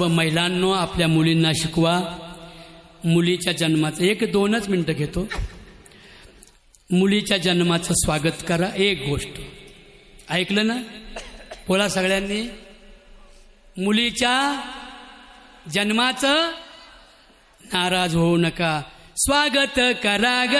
सर्व महिलांनो आपल्या मुलींना शिकवा. मुलीच्या जन्माचं एक दोनच मिनटं घेतो. मुलीच्या जन्माचं स्वागत करा एक गोष्ट. ऐकलं ना? बोला सगळ्यांनी. मुलीच्या जन्माचं नाराज होऊ नका. स्वागत करा ग.